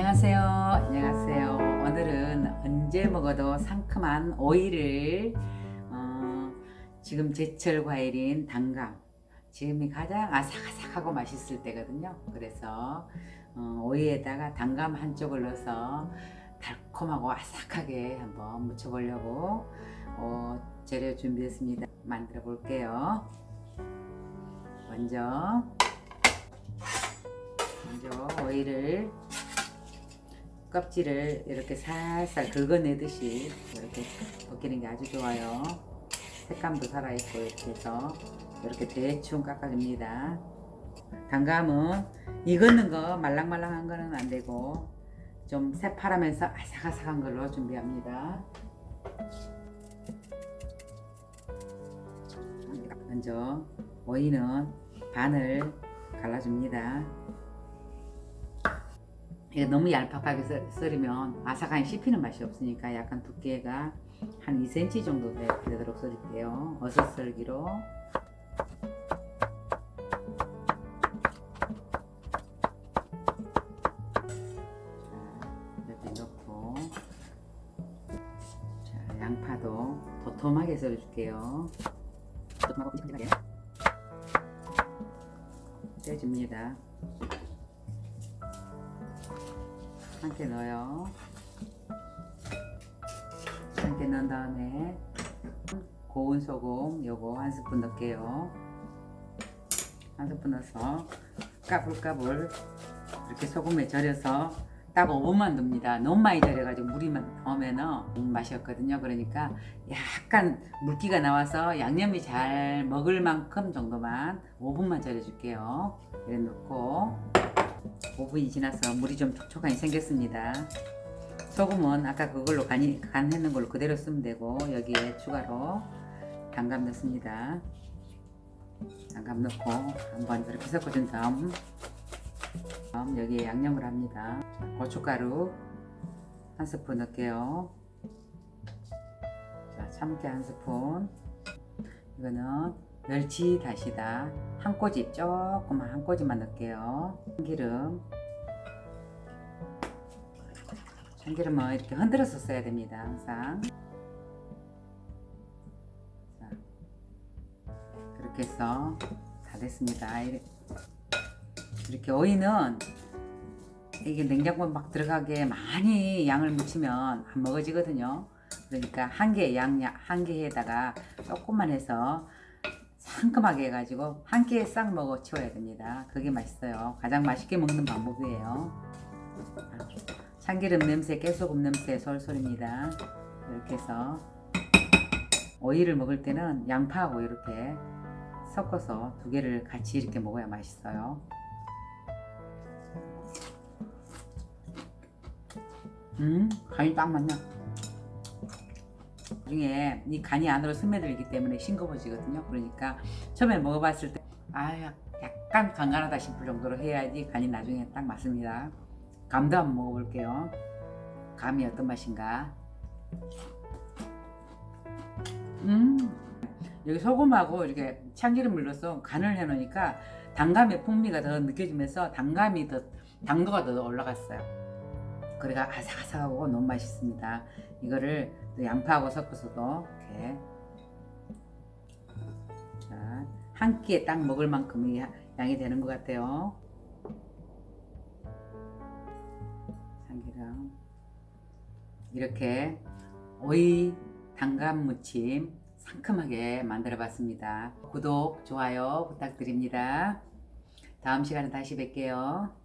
안녕하세요. 안녕하세요. 오늘은 언제 먹어도 상큼한 오이를 어, 지금 제철 과일인 단감 지금이 가장 아삭아삭하고 맛있을 때거든요. 그래서 어, 오이에다가 단감 한쪽을 넣어서 달콤하고 아삭하게 한번 무쳐보려고 어, 재료 준비했습니다. 만들어 볼게요. 먼저 먼저 오이를 껍질을 이렇게 살살 긁어내듯이 이렇게 벗기는 게 아주 좋아요. 색감도 살아있고 이렇게 해서 이렇게 대충 깎아줍니다. 단감은 익었는 거 말랑말랑한 거는 안 되고 좀 새파라면서 아삭아삭한 걸로 준비합니다. 먼저 오이는 반을 갈라줍니다. 너무 얄팍하게 썰- 썰으면 아삭하게 씹히는 맛이 없으니까 약간 두께가 한 2cm 정도 되- 되도록 썰을게요. 어슷 썰기로. 자, 이렇게 넣고 자, 양파도 도톰하게 썰어줄게요. 도톰하고 큼직큼하게 떼줍니다. 함께 넣어요. 함께 넣은 다음에 고운 소금 요거 한 스푼 넣을게요. 한 스푼 넣어서 까불까불 이렇게 소금에 절여서 딱 5분만 둡니다. 너무 많이 절여가지고 물이 나오면은 맛이 없거든요. 그러니까 약간 물기가 나와서 양념이 잘 먹을 만큼 정도만 5분만 절여줄게요. 이래 넣고 5분이 지나서 물이 좀 촉촉하게 생겼습니다. 소금은 아까 그걸로 간이, 간했는 걸로 그대로 쓰면 되고 여기에 추가로 단감 넣습니다. 단감 넣고 한번 이렇게 섞어준 다음 다음 여기에 양념을 합니다. 자, 고춧가루 한 스푼 넣을게요. 자, 참깨 한 스푼. 이거는 멸치 다시다 한 꼬집 조금만 한 꼬집만 넣을게요. 참기름 참기름은 이렇게 흔들어서 써야 됩니다. 항상. 자, 그렇게 해서 다 됐습니다. 이렇게 오이는 이게 냉장고에 막 들어가게 많이 양을 묻히면 안 먹어지거든요. 그러니까 한 개 양 한 개에다가 조금만 해서 상큼하게 해가지고 한 끼에 싹 먹어 치워야 됩니다. 그게 맛있어요. 가장 맛있게 먹는 방법이에요. 참기름 냄새, 깨소금 냄새 솔솔입니다. 이렇게 해서 오이를 먹을 때는 양파하고 이렇게 섞어서 두 개를 같이 이렇게 먹어야 맛있어요. 음, 간이 딱 맞네. 나중에 이 간이 안으로 스며들기 때문에 싱거워지거든요. 그러니까 처음에 먹어봤을 때 아, 약간 간간하다 싶을 정도로 해야지 간이 나중에 딱 맞습니다. 감도 한번 먹어볼게요. 감이 어떤 맛인가? 음, 여기 소금하고 이렇게 참기름을 넣어서 간을 해놓으니까 단감의 풍미가 더 느껴지면서 단감이 더 당도가 더 올라갔어요. 그래가 아삭아삭하고 너무 맛있습니다. 이거를 또 양파하고 섞어서도 이렇게 자, 한 끼에 딱 먹을 만큼의 양이 되는 것 같아요. 참기름 이렇게 오이 단감 무침 상큼하게 만들어 봤습니다. 구독, 좋아요 부탁드립니다. 다음 시간에 다시 뵐게요.